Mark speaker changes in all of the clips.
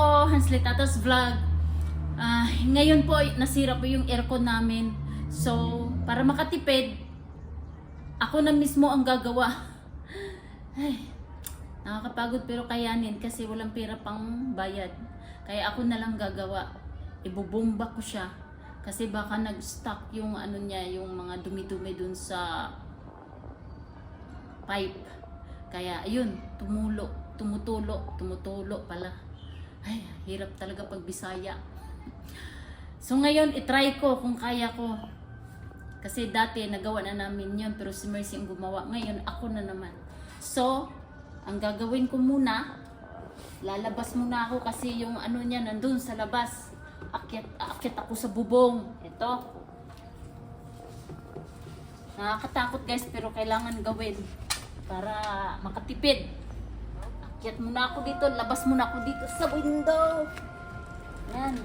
Speaker 1: po, Hanslet Atos Vlog. Ah, ngayon po, nasira po yung aircon namin. So, para makatipid, ako na mismo ang gagawa. Ay, nakakapagod pero kayanin kasi walang pera pang bayad. Kaya ako na lang gagawa. Ibubomba ko siya. Kasi baka nag-stuck yung ano niya, yung mga dumi-dumi dun sa pipe. Kaya ayun, tumulo, tumutulo, tumutulo pala. Ay, hirap talaga pag Bisaya. So ngayon, itry ko kung kaya ko. Kasi dati nagawa na namin yun, pero si Mercy ang gumawa. Ngayon, ako na naman. So, ang gagawin ko muna, lalabas muna ako kasi yung ano niya nandun sa labas. Akyat, akyat ako sa bubong. Ito. Nakakatakot guys, pero kailangan gawin para makatipid. Akyat muna ako dito, labas muna ako dito sa window. Yan.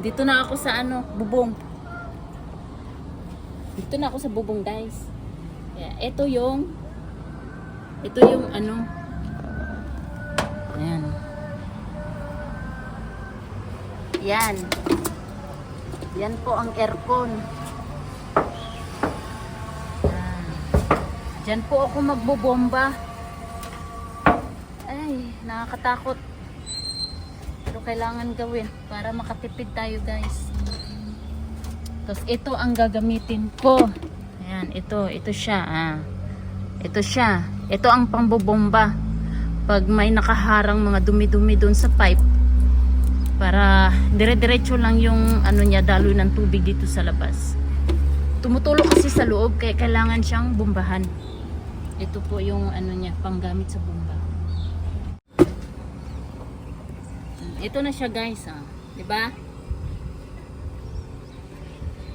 Speaker 1: Dito na ako sa ano, bubong. Dito na ako sa bubong, guys. Yeah, ito yung ito yung ano. Ayan. Yan. Yan po ang aircon. Yan. Diyan po ako magbobomba. Ay, nakakatakot. Pero kailangan gawin para makatipid tayo guys. Tapos ito ang gagamitin ko. Ayan, ito, ito siya. Ah. Ito siya. Ito ang pambobomba. Pag may nakaharang mga dumi-dumi doon sa pipe. Para dire-diretso lang yung ano niya, daloy ng tubig dito sa labas. Tumutulo kasi sa loob kaya kailangan siyang bombahan. Ito po yung ano niya, panggamit sa bomba. Ito na siya guys, ah. 'Di ba?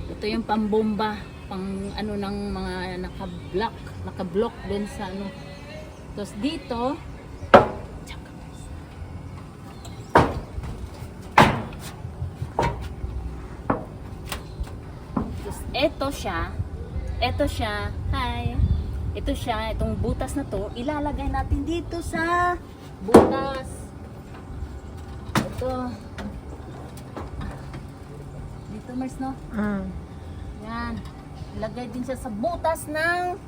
Speaker 1: Ito yung pambomba, pang ano ng mga naka-block, naka-block doon sa ano. Tapos dito, tsaka guys. Tapos ito siya, ito siya, hi. Ito siya, itong butas na to, ilalagay natin dito sa butas. Ito. Dito, Mars, no?
Speaker 2: Mm.
Speaker 1: Yan. Ilagay din siya sa butas ng...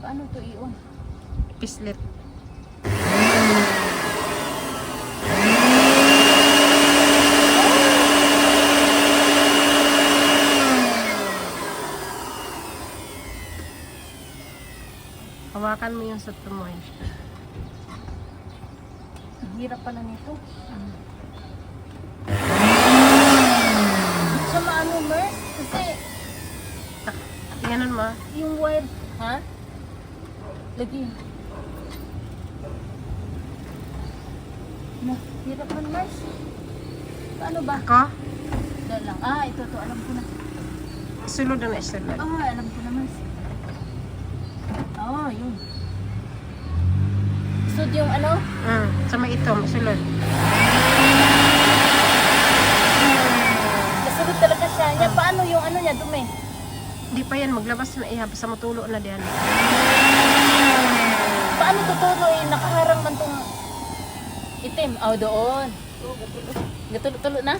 Speaker 1: Paano to iyon?
Speaker 2: Pislet. Hawakan mo yung sa tumoy.
Speaker 1: Hirap pala nito.
Speaker 2: Mm.
Speaker 1: Sa maano, Mars? Kasi
Speaker 2: Tingnan mo.
Speaker 1: yung wire... Ha? Lagi. Na, hirap man, Mars. Paano ba?
Speaker 2: Ako?
Speaker 1: Dahil lang. Ah, ito, to. Alam ko na.
Speaker 2: Sulod na isulod.
Speaker 1: Ah, alam ko na, Mars. Ah, yun. So, yung ano?
Speaker 2: Mm. Sa may ito, sulod.
Speaker 1: Kasunod talaga siya. Niya, paano yung ano niya, dumi?
Speaker 2: Hindi pa yan, maglabas na ihap sa matulo na diyan.
Speaker 1: Paano tutulo eh? Nakaharang man tong itim. Oh, doon. Gatulo-tulo na?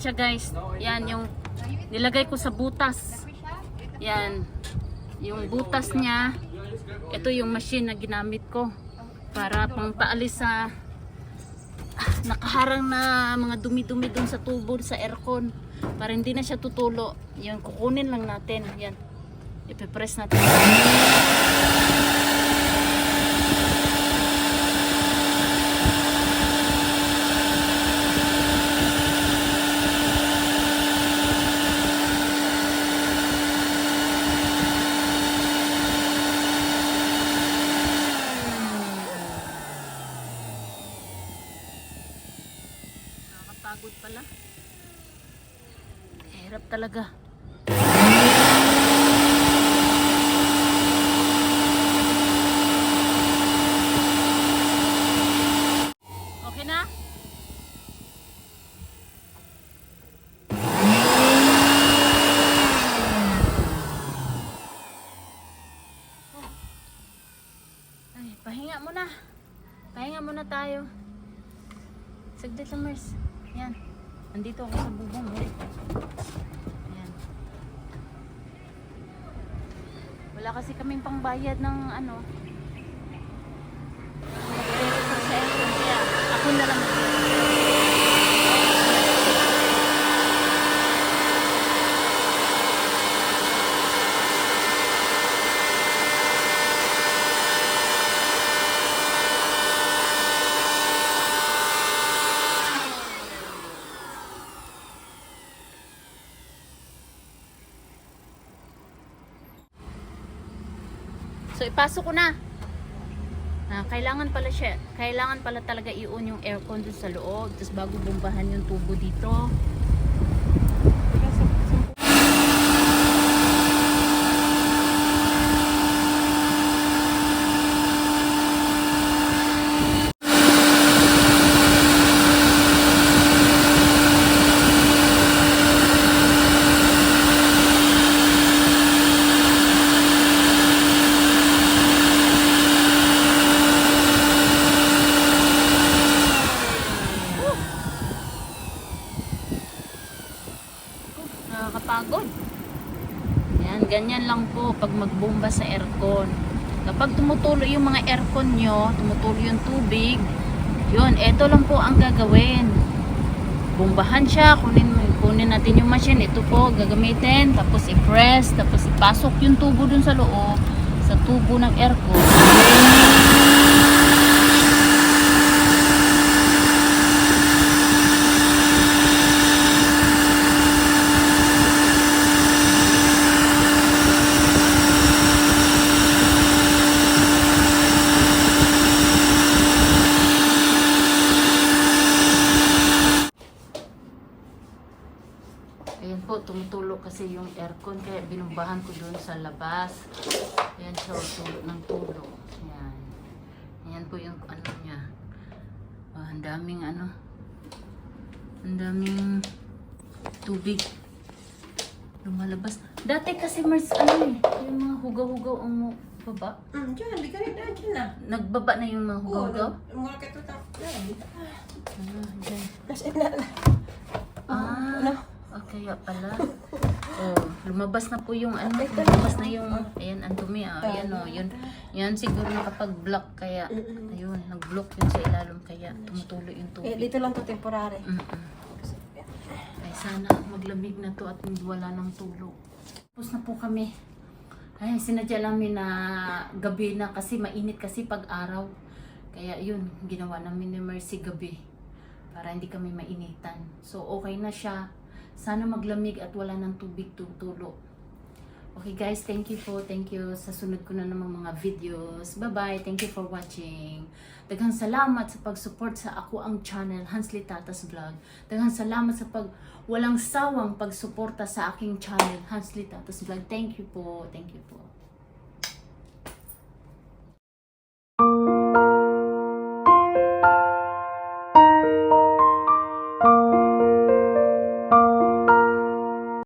Speaker 1: Yan, siya guys. Yan yung nilagay ko sa butas. Yan. Yung butas niya, ito yung machine na ginamit ko para pang paalis sa ah, nakaharang na mga dumi-dumi dun sa tubo sa aircon para hindi na siya tutulo. Yan, kukunin lang natin. Yan. Ipipress natin. pagod pala. Hirap talaga. Okay na? Ay, pahinga muna. Pahinga muna tayo. Saglit lang, Mars. Yan. Nandito ako sa bubong. Oh. Yan. Wala kasi kaming pangbayad ng ano. Ako na lang. So ipasok ko na. Ah, kailangan pala siya, kailangan pala talaga i-on yung aircon dun sa loob, tapos bago bombahan yung tubo dito. Nakakapagod. Yan, ganyan lang po pag magbomba sa aircon. Kapag tumutulo yung mga aircon nyo, tumutulo yung tubig, yun, eto lang po ang gagawin. Bombahan siya, kunin, kunin natin yung machine, ito po, gagamitin, tapos i-press, tapos ipasok yung tubo dun sa loob, sa tubo ng aircon. Ayan po, tumutulo kasi yung aircon kaya binumbahan ko doon sa labas. Ayan siya, oh, tulo ng tulo. Ayan. Ayan po yung ano niya. Ah, ang daming ano. Ang daming tubig. Lumalabas. Dati kasi Mars, ano eh, yung mga hugaw-hugaw ang baba.
Speaker 2: Hmm, dyan, di ka rin dyan, na.
Speaker 1: Nagbaba na yung mga hugaw-hugaw.
Speaker 2: mura ka ito tap. Yan.
Speaker 1: Ah, dyan.
Speaker 2: Nasa ina na.
Speaker 1: Kaya pala. Oh, lumabas na po yung ano, lumabas na yung, ayan, ang dumi ah, ayan oh, yun, yan siguro nakapag-block kaya, ayun, nag-block yun sa ilalim kaya tumutulo yung
Speaker 2: Eh,
Speaker 1: tubig.
Speaker 2: dito lang to temporary.
Speaker 1: Mm-mm. Ay, sana maglamig na to at hindi wala ng tulo. Tapos na po kami. Ay, sinadya namin na gabi na kasi mainit kasi pag araw. Kaya yun, ginawa namin ni Mercy gabi para hindi kami mainitan. So, okay na siya. Sana maglamig at wala ng tubig tutulo. Okay guys, thank you po. Thank you sa sunod ko na namang mga videos. Bye-bye. Thank you for watching. Daghang salamat sa pag-support sa ako ang channel, Hansly Tatas Vlog. Daghang salamat sa pag walang sawang pagsuporta sa aking channel, Hansly Tatas Vlog. Thank you po. Thank you po.